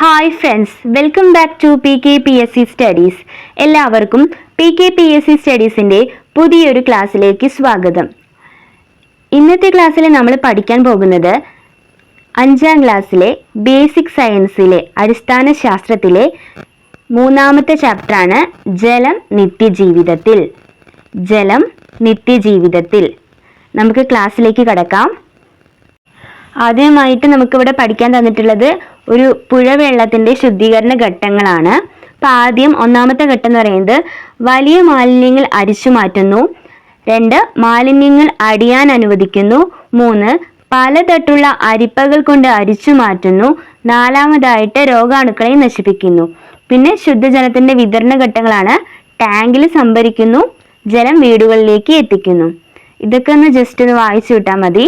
Hi friends welcome back to P K P S C studies എല്ലാവർക്കും P K P S C സ്റ്റഡീസിന്റെ പുതിയൊരു ക്ലാസ്സിലേക്ക് സ്വാഗതം. ഇന്നത്തെ ക്ലാസ്സിൽ നമ്മൾ പഠിക്കാൻ പോകുന്നത് അഞ്ചാം ക്ലാസ്സിലെ ബേസിക് സയൻസിലെ അടിസ്ഥാന ശാസ്ത്രത്തിലെ മൂന്നാമത്തെ ചാപ്റ്ററാണ് ജലം നിത്യജീവിതത്തിൽ. ജലം നിത്യജീവിതത്തിൽ. നമുക്ക് ക്ലാസ്സിലേക്ക് കടക്കാം. ആദ്യമായിട്ട് നമുക്കിവിടെ പഠിക്കാൻ തന്നിട്ടുള്ളത് ഒരു പുഴവെള്ളത്തിന്റെ ശുദ്ധീകരണ ഘട്ടങ്ങളാണ്. അപ്പൊ ആദ്യം ഒന്നാമത്തെ ഘട്ടം എന്ന് പറയുന്നത് വലിയ മാലിന്യങ്ങൾ അരിച്ചു മാറ്റുന്നു. രണ്ട് മാലിന്യങ്ങൾ അടിയാൻ അനുവദിക്കുന്നു. മൂന്ന് പലതട്ടുള്ള അരിപ്പകൾ കൊണ്ട് അരിച്ചു മാറ്റുന്നു. നാലാമതായിട്ട് രോഗാണുക്കളെ നശിപ്പിക്കുന്നു. പിന്നെ ശുദ്ധജലത്തിന്റെ വിതരണ ഘട്ടങ്ങളാണ്. ടാങ്കിൽ സംഭരിക്കുന്നു. ജലം വീടുകളിലേക്ക് എത്തിക്കുന്നു. ഇതൊക്കെ ഒന്ന് ജസ്റ്റ് ഒന്ന് വായിച്ചു വിട്ടാൽ മതി.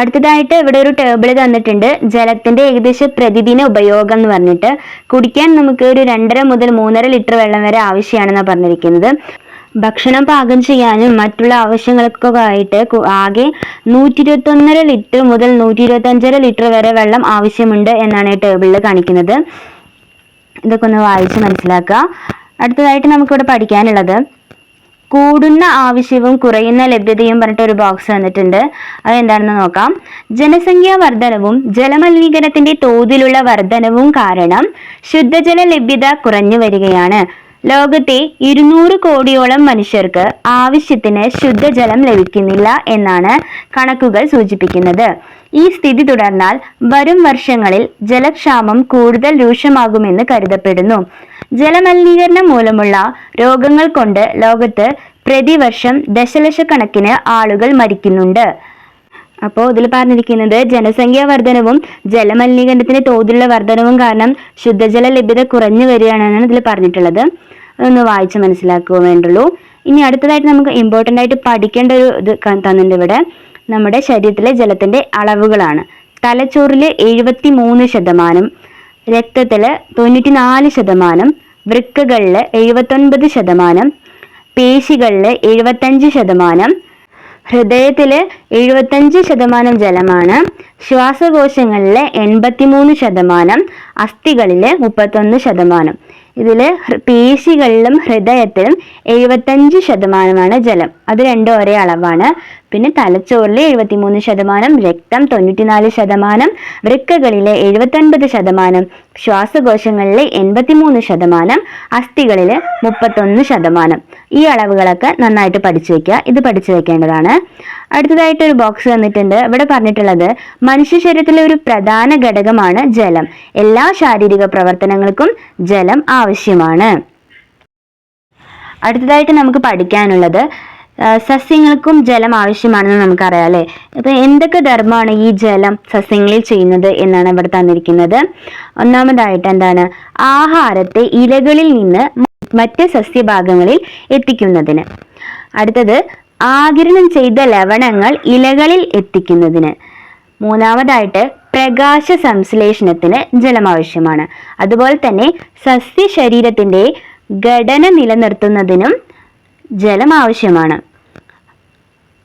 അടുത്തതായിട്ട് ഇവിടെ ഒരു ടേബിൾ തന്നിട്ടുണ്ട്. ജലത്തിന്റെ ഏകദേശം പ്രതിദിന ഉപയോഗം എന്ന് പറഞ്ഞിട്ട്. കുടിക്കാൻ നമുക്ക് ഒരു രണ്ടര മുതൽ മൂന്നര ലിറ്റർ വെള്ളം വരെ ആവശ്യമാണെന്നാണ് പറഞ്ഞിരിക്കുന്നത്. ഭക്ഷണം പാകം ചെയ്യാനും മറ്റുള്ള ആവശ്യങ്ങൾക്കൊക്കെ ആയിട്ട് ആകെ നൂറ്റി ഇരുപത്തൊന്നര ലിറ്റർ മുതൽ നൂറ്റി ഇരുപത്തഞ്ചര ലിറ്റർ വരെ വെള്ളം ആവശ്യമുണ്ട് എന്നാണ് ഈ ടേബിളിൽ കാണിക്കുന്നത്. ഇതൊക്കെ ഒന്ന് വായിച്ച് മനസ്സിലാക്കുക. അടുത്തതായിട്ട് നമുക്കിവിടെ പഠിക്കാനുള്ളത്. കൂടുന്ന ആവശ്യവും കുറയുന്ന ലഭ്യതയും പറഞ്ഞിട്ട് ഒരു ബോക്സ് വന്നിട്ടുണ്ട്. അത് എന്താണെന്ന് നോക്കാം. ജനസംഖ്യാ വർധനവും ജലമലിനീകരണത്തിന്റെ തോതിലുള്ള വർധനവും കാരണം ശുദ്ധജല ലഭ്യത കുറഞ്ഞു വരികയാണ്. ലോകത്തെ ഇരുന്നൂറ് കോടിയോളം മനുഷ്യർക്ക് ആവശ്യത്തിന് ശുദ്ധജലം ലഭിക്കുന്നില്ല എന്നാണ് കണക്കുകൾ സൂചിപ്പിക്കുന്നത്. ഈ സ്ഥിതി തുടർന്നാൽ വരും വർഷങ്ങളിൽ ജലക്ഷാമം കൂടുതൽ രൂക്ഷമാകുമെന്ന് കരുതപ്പെടുന്നു. ജലമലിനീകരണം മൂലമുള്ള രോഗങ്ങൾ കൊണ്ട് ലോകത്ത് പ്രതിവർഷം ദശലക്ഷക്കണക്കിന് ആളുകൾ മരിക്കുന്നുണ്ട്. അപ്പോൾ ഇതിൽ പറഞ്ഞിരിക്കുന്നത് ജനസംഖ്യാ വർധനവും ജലമലിനീകരണത്തിന്റെ തോതിലുള്ള വർധനവും കാരണം ശുദ്ധജല ലഭ്യത കുറഞ്ഞു വരികയാണെന്നാണ് ഇതിൽ പറഞ്ഞിട്ടുള്ളത്. അതൊന്ന് വായിച്ച് മനസ്സിലാക്കുക വേണ്ടുള്ളൂ. ഇനി അടുത്തതായിട്ട് നമുക്ക് ഇമ്പോർട്ടന്റ് ആയിട്ട് പഠിക്കേണ്ട ഒരു ഇത് തന്നിട്ടുണ്ട് ഇവിടെ. നമ്മുടെ ശരീരത്തിലെ ജലത്തിന്റെ അളവുകളാണ്. തലച്ചോറിൽ എഴുപത്തി മൂന്ന് ശതമാനം രക്തത്തിൽ തൊണ്ണൂറ്റി നാല് ശതമാനം വൃക്കകളിൽ എഴുപത്തൊൻപത് ശതമാനം പേശികളിൽ എഴുപത്തഞ്ച് ശതമാനം ഹൃദയത്തിൽ എഴുപത്തഞ്ച് ശതമാനം ജലമാണ് ശ്വാസകോശങ്ങളിൽ എൺപത്തിമൂന്ന് ശതമാനം അസ്ഥികളിലെ മുപ്പത്തൊന്ന് ശതമാനം. ഇതിൽ പേശികളിലും ഹൃദയത്തിലും എഴുപത്തഞ്ച് ശതമാനമാണ് ജലം. അത് രണ്ടും ഒരേ അളവാണ്. പിന്നെ തലച്ചോറിൽ എഴുപത്തിമൂന്ന് ശതമാനം രക്തം തൊണ്ണൂറ്റിനാല് ശതമാനം വൃക്കകളിലെ എഴുപത്തൊൻപത് ശതമാനം ശ്വാസകോശങ്ങളിലെ എൺപത്തിമൂന്ന് ശതമാനം അസ്ഥികളിൽ മുപ്പത്തൊന്ന് ശതമാനം. ഈ അളവുകളൊക്കെ നന്നായിട്ട് പഠിച്ചു വെക്കുക. ഇത് പഠിച്ചു വെക്കേണ്ടതാണ്. അടുത്തതായിട്ട് ഒരു ബോക്സ് തന്നിട്ടുണ്ട് ഇവിടെ പറഞ്ഞിട്ടുള്ളത് മനുഷ്യ ശരീരത്തിലെ ഒരു പ്രധാന ഘടകമാണ് ജലം. എല്ലാ ശാരീരിക പ്രവർത്തനങ്ങൾക്കും ജലം ആവശ്യമാണ്. അടുത്തതായിട്ട് നമുക്ക് പഠിക്കാനുള്ളത് സസ്യങ്ങൾക്കും ജലം ആവശ്യമാണെന്ന് നമുക്കറിയാം അല്ലേ? അപ്പൊ എന്തൊക്കെ ധർമ്മമാണ് ഈ ജലം സസ്യങ്ങളിൽ ചെയ്യുന്നത് എന്നാണ് ഇവിടെ തന്നിരിക്കുന്നത്. ഒന്നാമതായിട്ട് എന്താണ്? ആഹാരത്തെ ഇലകളിൽ നിന്ന് മറ്റ് സസ്യഭാഗങ്ങളിൽ എത്തിക്കുന്നതിന്. അടുത്തത് ആകിരണം ചെയ്ത ലവണങ്ങൾ ഇലകളിൽ എത്തിക്കുന്നതിന്. മൂന്നാമതായിട്ട് പ്രകാശ സംശ്ലേഷണത്തിന് ജലം ആവശ്യമാണ്. അതുപോലെ തന്നെ സസ്യ ശരീരത്തിന്റെ ഘടന നിലനിർത്തുന്നതിനും ജലം ആവശ്യമാണ്.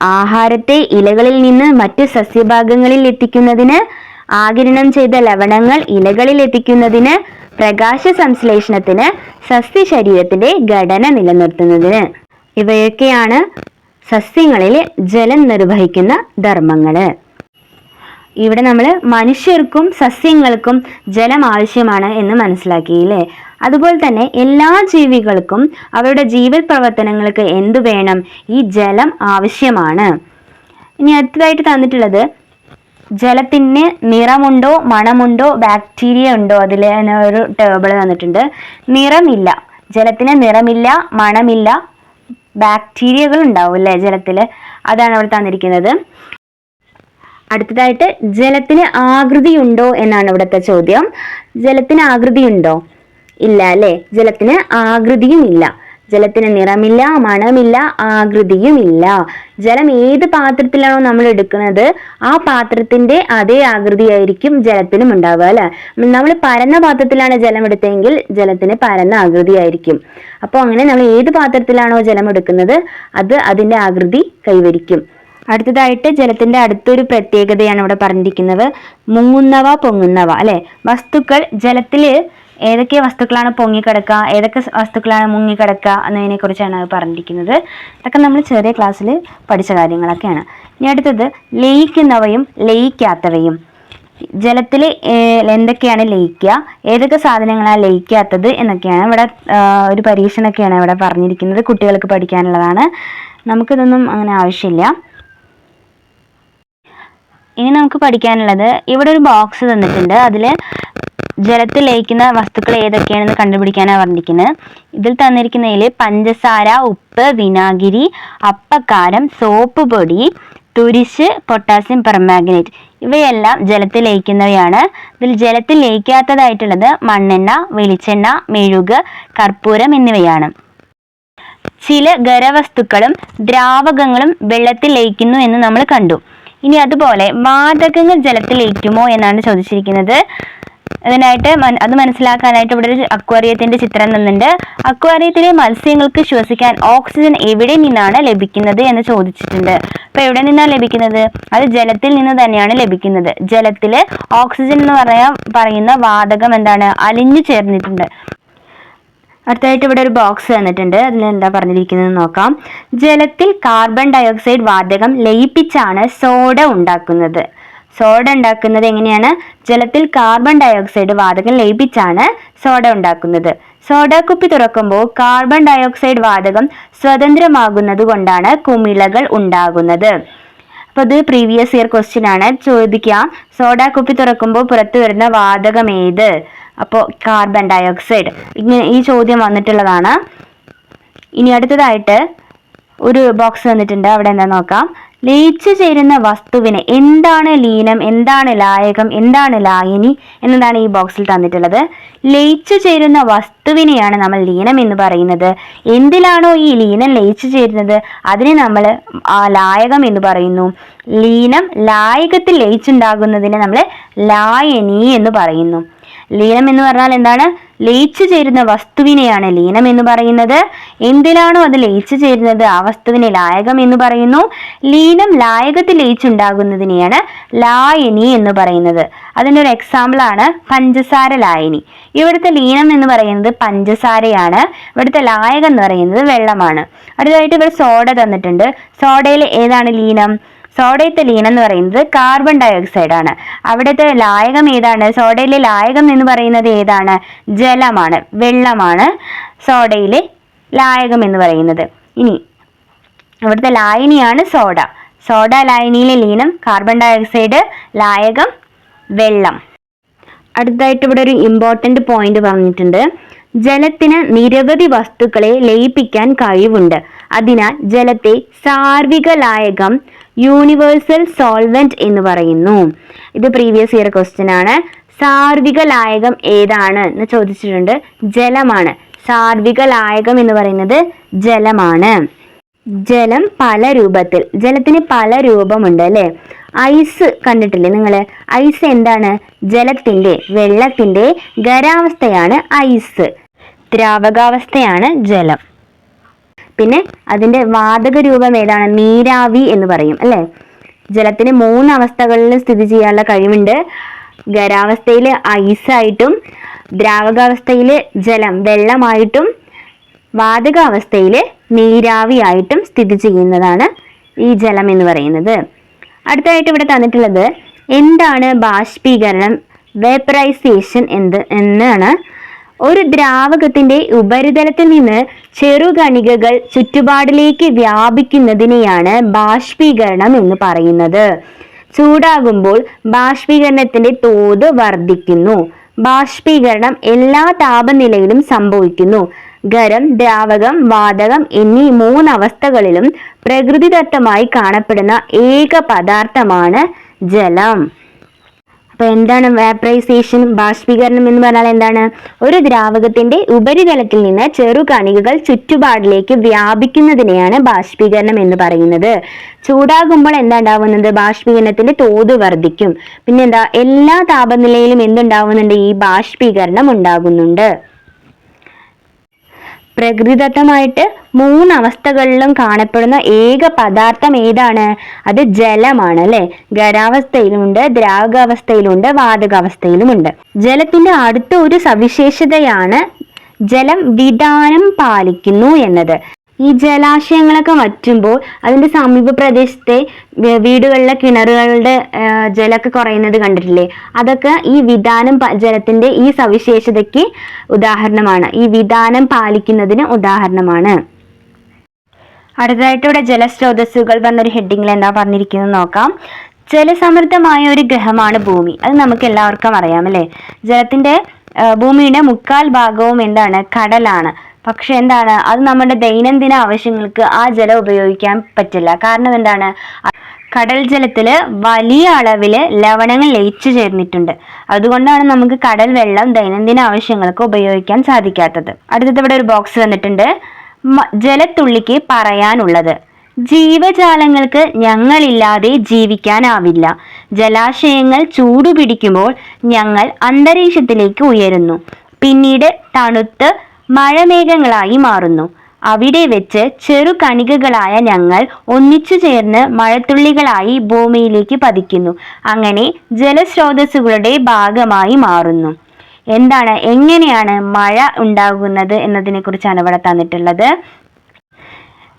ആഹാരത്തെ ഇലകളിൽ നിന്ന് മറ്റ് സസ്യഭാഗങ്ങളിൽ എത്തിക്കുന്നതിന് ആകിരണം ചെയ്ത ലവണങ്ങൾ ഇലകളിൽ എത്തിക്കുന്നതിന് പ്രകാശ സംശ്ലേഷണത്തിന് സസ്യ ശരീരത്തിന്റെ ഘടന നിലനിർത്തുന്നതിന്. ഇവയൊക്കെയാണ് സസ്യങ്ങളിൽ ജലം നിർവഹിക്കുന്ന ധർമ്മങ്ങൾ ഇവിടെ നമ്മൾ മനുഷ്യർക്കും സസ്യങ്ങൾക്കും ജലം ആവശ്യമാണ് എന്ന് മനസ്സിലാക്കിയില്ലേ അതുപോലെ തന്നെ എല്ലാ ജീവികൾക്കും അവരുടെ ജീവൽ പ്രവർത്തനങ്ങൾക്ക് എന്തു വേണം? ഈ ജലം ആവശ്യമാണ്. ഇനി അടുത്തതായിട്ട് തന്നിട്ടുള്ളത് ജലത്തിന് നിറമുണ്ടോ മണമുണ്ടോ ബാക്ടീരിയ ഉണ്ടോ? അതിൽ ഒരു ടേബിൾ തന്നിട്ടുണ്ട്. നിറമില്ല. ജലത്തിന് നിറമില്ല മണമില്ല ബാക്ടീരിയകൾ ഉണ്ടാവും അല്ലേ ജലത്തിൽ അതാണ് അവിടെ തന്നിരിക്കുന്നത്. അടുത്തതായിട്ട് ജലത്തിന് ആകൃതി ഉണ്ടോ എന്നാണ് ഇവിടുത്തെ ചോദ്യം. ജലത്തിന് ആകൃതി ഉണ്ടോ? ഇല്ല അല്ലെ? ജലത്തിന് ആകൃതിയും ഇല്ല ജലത്തിന് നിറമില്ല മണമില്ല ആകൃതിയുമില്ല. ജലം ഏത് പാത്രത്തിലാണോ നമ്മൾ എടുക്കുന്നത് ആ പാത്രത്തിന്റെ അതേ ആകൃതിയായിരിക്കും ജലത്തിനും ഉണ്ടാവുക അല്ലെ? നമ്മൾ പരന്ന പാത്രത്തിലാണ് ജലം എടുത്തെങ്കിൽ ജലത്തിന് പരന്ന ആകൃതിയായിരിക്കും. അപ്പോൾ അങ്ങനെ നമ്മൾ ഏത് പാത്രത്തിലാണോ ജലം എടുക്കുന്നത് അത് അതിന്റെ ആകൃതി കൈവരിക്കും. അടുത്തതായിട്ട് ജലത്തിന്റെ അടുത്തൊരു പ്രത്യേകതയാണ് ഇവിടെ പറഞ്ഞിരിക്കുന്നത് മുങ്ങുന്നവ പൊങ്ങുന്നവ അല്ലെ? വസ്തുക്കൾ ജലത്തിൽ ഏതൊക്കെ വസ്തുക്കളാണ് പൊങ്ങിക്കിടക്കുക ഏതൊക്കെ വസ്തുക്കളാണ് മുങ്ങിക്കിടക്കുക എന്നതിനെ കുറിച്ചാണ് പറഞ്ഞിരിക്കുന്നത്. ഇതൊക്കെ നമ്മൾ ചെറിയ ക്ലാസ്സിൽ പഠിച്ച കാര്യങ്ങളൊക്കെയാണ്. ഇനി അടുത്തത് ലയിക്കുന്നവയും ലയിക്കാത്തവയും. ജലത്തിൽ എന്തൊക്കെയാണ് ലയിക്കുക ഏതൊക്കെ സാധനങ്ങളാണ് ലയിക്കാത്തത് എന്നൊക്കെയാണ് ഇവിടെ ഒരു പരീക്ഷണമൊക്കെയാണ് ഇവിടെ പറഞ്ഞിരിക്കുന്നത് കുട്ടികൾക്ക് പഠിക്കാനുള്ളതാണ്. നമുക്കിതൊന്നും അങ്ങനെ ആവശ്യമില്ല. ഇനി നമുക്ക് പഠിക്കാനുള്ളത് ഇവിടെ ഒരു ബോക്സ് തന്നിട്ടുണ്ട്. അതിൽ ജലത്തിൽ ലയിക്കുന്ന വസ്തുക്കൾ ഏതൊക്കെയാണെന്ന് കണ്ടുപിടിക്കാനാണ് പറഞ്ഞിരിക്കുന്നത് ഇതിൽ തന്നിരിക്കുന്നതിൽ പഞ്ചസാര ഉപ്പ് വിനാഗിരി അപ്പക്കാരം സോപ്പ് പൊടി തുരിശ് പൊട്ടാസ്യം പെർമാഗ്നേറ്റ്. ഇവയെല്ലാം ജലത്തിൽ ലയിക്കുന്നവയാണ്. ഇതിൽ ജലത്തിൽ ലയിക്കാത്തതായിട്ടുള്ളത് മണ്ണെണ്ണ വെളിച്ചെണ്ണ മെഴുക് കർപ്പൂരം എന്നിവയാണ്. ചില ഖരവസ്തുക്കളും ദ്രാവകങ്ങളും വെള്ളത്തിൽ ലയിക്കുന്നു എന്ന് നമ്മൾ കണ്ടു. ഇനി അതുപോലെ വാതകങ്ങൾ ജലത്തിൽ ലയിക്കുമോ എന്നാണ് ചോദിച്ചിരിക്കുന്നത്. അതിനായിട്ട് അത് മനസ്സിലാക്കാനായിട്ട് ഇവിടെ ഒരു അക്വാറിയത്തിന്റെ ചിത്രം തന്നിട്ടുണ്ട്. അക്വാറിയത്തിലെ മത്സ്യങ്ങൾക്ക് ശ്വസിക്കാൻ ഓക്സിജൻ എവിടെ നിന്നാണ് ലഭിക്കുന്നത് എന്ന് ചോദിച്ചിട്ടുണ്ട്. അപ്പൊ എവിടെ നിന്നാണ് ലഭിക്കുന്നത്? അത് ജലത്തിൽ നിന്ന് തന്നെയാണ് ലഭിക്കുന്നത്. ജലത്തിൽ ഓക്സിജൻ എന്ന് പറയാ പറയുന്ന വാതകം എന്താണ്? അലിഞ്ഞു ചേർന്നിട്ടുണ്ട്. അടുത്തായിട്ട് ഇവിടെ ഒരു ബോക്സ് തന്നിട്ടുണ്ട്. അതിൽ എന്താ പറഞ്ഞിരിക്കുന്നത് നോക്കാം. ജലത്തിൽ കാർബൺ ഡയോക്സൈഡ് വാതകം ലയിപ്പിച്ചാണ് സോഡ ഉണ്ടാക്കുന്നത്. സോഡ ഉണ്ടാക്കുന്നത് എങ്ങനെയാണ്? ജലത്തിൽ കാർബൺ ഡയോക്സൈഡ് വാതകം ലയിപ്പിച്ചാണ് സോഡ ഉണ്ടാക്കുന്നത്. സോഡ കുപ്പി തുറക്കുമ്പോൾ കാർബൺ ഡയോക്സൈഡ് വാതകം സ്വതന്ത്രമാകുന്നത് കൊണ്ടാണ് കുമിളകൾ ഉണ്ടാകുന്നത്. അപ്പോൾ ഇത് പ്രീവിയസ് ഇയർ ക്വസ്റ്റ്യൻ ആണ്. ചോദിക്കാം. സോഡ കുപ്പി തുറക്കുമ്പോൾ പുറത്തു വരുന്ന വാതകം ഏത്? അപ്പോൾ കാർബൺ ഡയോക്സൈഡ് ഇങ്ങനെ ഈ ചോദ്യം വന്നിട്ടുള്ളതാണ്. ഇനി അടുത്തതായിട്ട് ഒരു ബോക്സ് വന്നിട്ടുണ്ട്. അവിടെ എന്താ നോക്കാം. ലയിച്ചു ചേരുന്ന വസ്തുവിനെ എന്താണ് ലീനം എന്താണ് ലായകം എന്താണ് ലായനി എന്നതാണ് ഈ ബോക്സിൽ തന്നിട്ടുള്ളത്. ലയിച്ചു ചേരുന്ന വസ്തുവിനെയാണ് നമ്മൾ ലീനം എന്ന് പറയുന്നത്. എന്തിലാണോ ഈ ലീനം ലയിച്ചു ചേരുന്നത്? അതിനെ നമ്മൾ ലായകം എന്ന് പറയുന്നു. ലീനം ലായകത്തിൽ ലയിച്ചുണ്ടാകുന്നതിനെ നമ്മൾ ലായനി എന്ന് പറയുന്നു. ലീനം എന്ന് പറഞ്ഞാൽ എന്താണ്? ലയിച്ചു ചേരുന്ന വസ്തുവിനെയാണ് ലീനം എന്ന് പറയുന്നത്. എന്തിനാണോ അത് ലയിച്ചു ചേരുന്നത്? ആ വസ്തുവിനെ ലായകം എന്ന് പറയുന്നു. ലീനം ലായകത്തിൽ ലയിച്ചുണ്ടാകുന്നതിനെയാണ് ലായനി എന്ന് പറയുന്നത്. അതിന്റെ ഒരു എക്സാമ്പിൾ ആണ് പഞ്ചസാര ലായനി. ഇവിടുത്തെ ലീനം എന്ന് പറയുന്നത് പഞ്ചസാരയാണ്. ഇവിടുത്തെ ലായകം എന്ന് പറയുന്നത് വെള്ളമാണ്. അടുത്തതായിട്ട് ഇവിടെ സോഡ തന്നിട്ടുണ്ട്. സോഡയിൽ ഏതാണ് ലീനം? സോഡയത്തെ ലീൻ എന്ന് പറയുന്നത് കാർബൺ ഡയോക്സൈഡ് ആണ്. അവിടുത്തെ ലായകം ഏതാണ്? സോഡയിലെ ലായകം എന്ന് പറയുന്നത് ഏതാണ്? ജലമാണ്. വെള്ളമാണ് സോഡയിലെ ലായകം എന്ന് പറയുന്നത്. ഇനി അവിടുത്തെ ലായനിയാണ് സോഡ. സോഡ ലായനിയിലെ ലീനം കാർബൺ ഡയോക്സൈഡ് ലായകം വെള്ളം. അടുത്തായിട്ട് ഇവിടെ ഒരു ഇമ്പോർട്ടന്റ് പോയിന്റ് പറഞ്ഞിട്ടുണ്ട്. ജലത്തിന് നിരവധി വസ്തുക്കളെ ലയിപ്പിക്കാൻ കഴിവുണ്ട്. അതിനാൽ ജലത്തെ സാർവിക ലായകം യൂണിവേഴ്സൽ സോൾവെന്റ് എന്ന് പറയുന്നു. ഇത് പ്രീവിയസ് ഇയർ ക്വസ്റ്റ്യൻ ആണ്. സാർവിക ലായകം ഏതാണ് എന്ന് ചോദിച്ചിട്ടുണ്ട്. ജലമാണ്. സാർവിക ലായകം എന്ന് പറയുന്നത് ജലമാണ്. ജലം പല രൂപത്തിൽ ജലത്തിന് പല രൂപമുണ്ട് അല്ലേ? ഐസ് കണ്ടിട്ടില്ലേ നിങ്ങൾ ഐസ് എന്താണ്? ജലത്തിന്റെ വെള്ളത്തിന്റെ ഖരാവസ്ഥയാണ് ഐസ് ദ്രാവകാവസ്ഥയാണ് ജലം. പിന്നെ അതിന്റെ വാതക രൂപം ഏതാണ്? നീരാവി എന്ന് പറയും അല്ലെ? ജലത്തിന് മൂന്ന് അവസ്ഥകളിൽ സ്ഥിതി ചെയ്യാനുള്ള കഴിവുണ്ട്. ഖരാവസ്ഥയിൽ ഐസായിട്ടും ദ്രാവകാവസ്ഥയിൽ ജലം വെള്ളമായിട്ടും വാതകാവസ്ഥയിൽ നീരാവിയായിട്ടും സ്ഥിതി ചെയ്യുന്നതാണ് ഈ ജലം എന്ന് പറയുന്നത്. അടുത്തതായിട്ട് ഇവിടെ തന്നിട്ടുള്ളത് എന്താണ് ബാഷ്പീകരണം വേപ്പറൈസേഷൻ എന്ത് എന്നാണ് ഒരു ദ്രാവകത്തിന്റെ ഉപരിതലത്തിൽ നിന്ന് ചെറുകണികകൾ ചുറ്റുപാടിലേക്ക് വ്യാപിക്കുന്നതിനെയാണ് ബാഷ്പീകരണം എന്ന് പറയുന്നത്. ചൂടാകുമ്പോൾ ബാഷ്പീകരണത്തിന്റെ തോത് വർദ്ധിക്കുന്നു. ബാഷ്പീകരണം എല്ലാ താപനിലയിലും സംഭവിക്കുന്നു. ഖരം ദ്രാവകം വാതകം എന്നീ മൂന്നവസ്ഥകളിലും പ്രകൃതിദത്തമായി കാണപ്പെടുന്ന ഏക പദാർത്ഥമാണ് ജലം. അപ്പൊ എന്താണ് വാപ്രൈസേഷൻ ബാഷ്പീകരണം എന്ന് പറഞ്ഞാൽ എന്താണ്? ഒരു ദ്രാവകത്തിന്റെ ഉപരിതലത്തിൽ നിന്ന് ചെറു കണികകൾ ചുറ്റുപാടിലേക്ക് വ്യാപിക്കുന്നതിനെയാണ് ബാഷ്പീകരണം എന്ന് പറയുന്നത്. ചൂടാകുമ്പോൾ എന്താ ഉണ്ടാവുന്നത്? ബാഷ്പീകരണത്തിന്റെ തോത് വർദ്ധിക്കും. പിന്നെന്താ? എല്ലാ താപനിലയിലും എന്തുണ്ടാവുന്നുണ്ട്? ഈ ബാഷ്പീകരണം ഉണ്ടാകുന്നുണ്ട്. പ്രകൃതിദത്തമായിട്ട് മൂന്ന് അവസ്ഥകളിലും കാണപ്പെടുന്ന ഏക പദാർത്ഥം ഏതാണ്? അത് ജലമാണ് അല്ലെ? ഖരാവസ്ഥയിലുമുണ്ട് ദ്രാവകാവസ്ഥയിലുണ്ട് വാതകാവസ്ഥയിലുമുണ്ട്. ജലത്തിന്റെ അടുത്ത ഒരു സവിശേഷതയാണ് ജലം വിധാനം പാലിക്കുന്നു എന്നത്. ഈ ജലാശയങ്ങളൊക്കെ വറ്റുമ്പോൾ അതിന്റെ സമീപ പ്രദേശത്തെ വീടുകളിലെ കിണറുകളുടെ ജലമൊക്കെ കുറയുന്നത് കണ്ടിട്ടില്ലേ? അതൊക്കെ ഈ വിധാനം ജലത്തിന്റെ ഈ സവിശേഷതയ്ക്ക് ഉദാഹരണമാണ്. ഈ വിധാനം പാലിക്കുന്നതിന് ഉദാഹരണമാണ്. അടുത്തതായിട്ട് ഇവിടെ ജലസ്രോതസ്സുകൾ പറഞ്ഞൊരു ഹെഡിങ്ങിൽ എന്താ പറഞ്ഞിരിക്കുന്നത് നോക്കാം. ജലസമൃദ്ധമായ ഒരു ഗ്രഹമാണ് ഭൂമി. അത് നമുക്ക് എല്ലാവർക്കും അറിയാം അല്ലേ? ജലത്തിന്റെ ഭൂമിയുടെ മുക്കാൽ ഭാഗവും എന്താണ്? കടലാണ്. പക്ഷെ എന്താണ്? അത് നമ്മുടെ ദൈനംദിന ആവശ്യങ്ങൾക്ക് ആ ജലം ഉപയോഗിക്കാൻ പറ്റില്ല. കാരണം എന്താണ്? കടൽ ജലത്തിൽ വലിയ അളവിൽ ലവണങ്ങൾ ലയിച്ചു ചേർന്നിട്ടുണ്ട്. അതുകൊണ്ടാണ് നമുക്ക് കടൽ വെള്ളം ദൈനംദിന ആവശ്യങ്ങൾക്ക് ഉപയോഗിക്കാൻ സാധിക്കാത്തത്. അടുത്തത് ഇവിടെ ഒരു ബോക്സ് വന്നിട്ടുണ്ട്. ജലത്തുള്ളിക്ക് പറയാനുള്ളത്. ജീവജാലങ്ങൾക്ക് ഞങ്ങളില്ലാതെ ജീവിക്കാനാവില്ല. ജലാശയങ്ങൾ ചൂടുപിടിക്കുമ്പോൾ ഞങ്ങൾ അന്തരീക്ഷത്തിലേക്ക് ഉയരുന്നു. പിന്നീട് തണുത്ത് മഴമേഘങ്ങളായി മാറുന്നു. അവിടെ വെച്ച് ചെറു കണികകളായ ഞങ്ങൾ ഒന്നിച്ചു ചേർന്ന് മഴത്തുള്ളികളായി ഭൂമിയിലേക്ക് പതിക്കുന്നു. അങ്ങനെ ജലസ്രോതസ്സുകളുടെ ഭാഗമായി മാറുന്നു. എന്താണ് എങ്ങനെയാണ് മഴ ഉണ്ടാകുന്നത് എന്നതിനെ കുറിച്ചാണ് ഇവിടെ തന്നിട്ടുള്ളത്.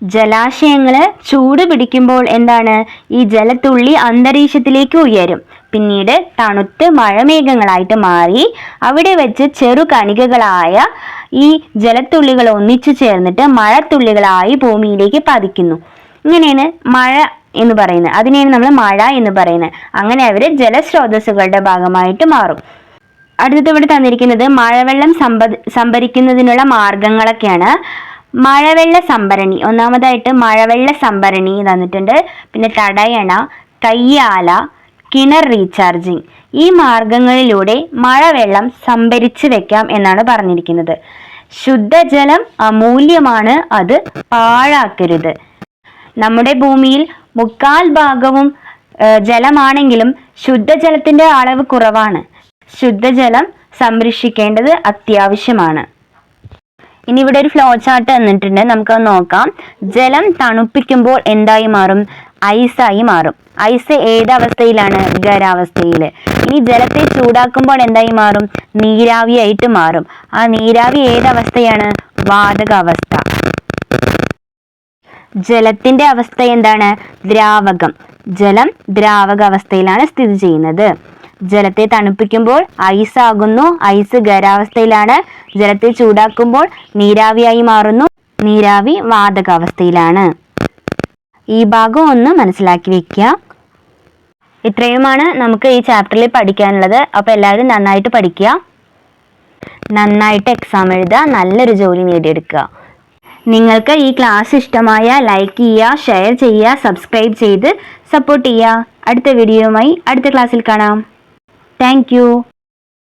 ജലാശയങ്ങൾ ചൂട് പിടിക്കുമ്പോൾ എന്താണ്? ഈ ജലത്തുള്ളി അന്തരീക്ഷത്തിലേക്ക് ഉയരും. പിന്നീട് തണുത്ത് മഴമേഘങ്ങളായിട്ട് മാറി അവിടെ വെച്ച് ചെറു കണികകളായ ഈ ജലത്തുള്ളികൾ ഒന്നിച്ചു ചേർന്നിട്ട് മഴത്തുള്ളികളായി ഭൂമിയിലേക്ക് പതിക്കുന്നു. ഇങ്ങനെയാണ് മഴ എന്ന് പറയുന്നത്. അതിനെയാണ് നമ്മൾ മഴ എന്ന് പറയുന്നത്. അങ്ങനെ അവർ ജലസ്രോതസ്സുകളുടെ ഭാഗമായിട്ട് മാറും. അടുത്തത് ഇവിടെ തന്നിരിക്കുന്നത് മഴവെള്ളം സംഭ സംഭരിക്കുന്നതിനുള്ള മാർഗങ്ങളൊക്കെയാണ്. മഴവെള്ള സംഭരണി. ഒന്നാമതായിട്ട് മഴവെള്ള സംഭരണി തന്നിട്ടുണ്ട്. പിന്നെ തടയണ കയ്യാല കിണർ റീചാർജിങ്. ഈ മാർഗങ്ങളിലൂടെ മഴവെള്ളം സംഭരിച്ചു വെക്കാം എന്നാണ് പറഞ്ഞിരിക്കുന്നത്. ശുദ്ധജലം അമൂല്യമാണ് അത് പാഴാക്കരുത്. നമ്മുടെ ഭൂമിയിൽ മുക്കാൽ ഭാഗവും ജലമാണെങ്കിലും ശുദ്ധജലത്തിന്റെ അളവ് കുറവാണ്. ശുദ്ധജലം സംരക്ഷിക്കേണ്ടത് അത്യാവശ്യമാണ്. ഇനി ഇവിടെ ഒരു ഫ്ലോ ചാർട്ട് തന്നിട്ടുണ്ട്. നമുക്ക് നോക്കാം. ജലം തണുപ്പിക്കുമ്പോൾ എന്തായി മാറും? ഐസായി മാറും. ഐസ് ഏത് അവസ്ഥയിലാണ് ഖരാവസ്ഥയിൽ ഇനി ജലത്തെ ചൂടാക്കുമ്പോൾ എന്തായി മാറും? നീരാവിയായിട്ട് മാറും. ആ നീരാവി ഏതവസ്ഥയാണ്? വാതകാവസ്ഥ. ജലത്തിന്റെ അവസ്ഥ എന്താണ്? ദ്രാവകം. ജലം ദ്രാവക അവസ്ഥയിലാണ് സ്ഥിതി ചെയ്യുന്നത്. ജലത്തെ തണുപ്പിക്കുമ്പോൾ ഐസ് ആകുന്നു. ഐസ് ഖരാവസ്ഥയിലാണ് ജലത്തെ ചൂടാക്കുമ്പോൾ നീരാവിയായി മാറുന്നു. നീരാവി വാതകാവസ്ഥയിലാണ്. ഈ ഭാഗം ഒന്ന് മനസ്സിലാക്കി വെക്കുക. ഇത്രയുമാണ് നമുക്ക് ഈ ചാപ്റ്ററിൽ പഠിക്കാനുള്ളത്. അപ്പോൾ എല്ലാവരും നന്നായിട്ട് പഠിക്കുക. നന്നായിട്ട് എക്സാം എഴുതുക. നല്ലൊരു ജോലി നേടിയെടുക്കുക. നിങ്ങൾക്ക് ഈ ക്ലാസ് ഇഷ്ടമായ ലൈക്ക് ചെയ്യുക ഷെയർ ചെയ്യുക സബ്സ്ക്രൈബ് ചെയ്ത് സപ്പോർട്ട് ചെയ്യുക. അടുത്ത വീഡിയോയുമായി അടുത്ത ക്ലാസ്സിൽ കാണാം. Thank you.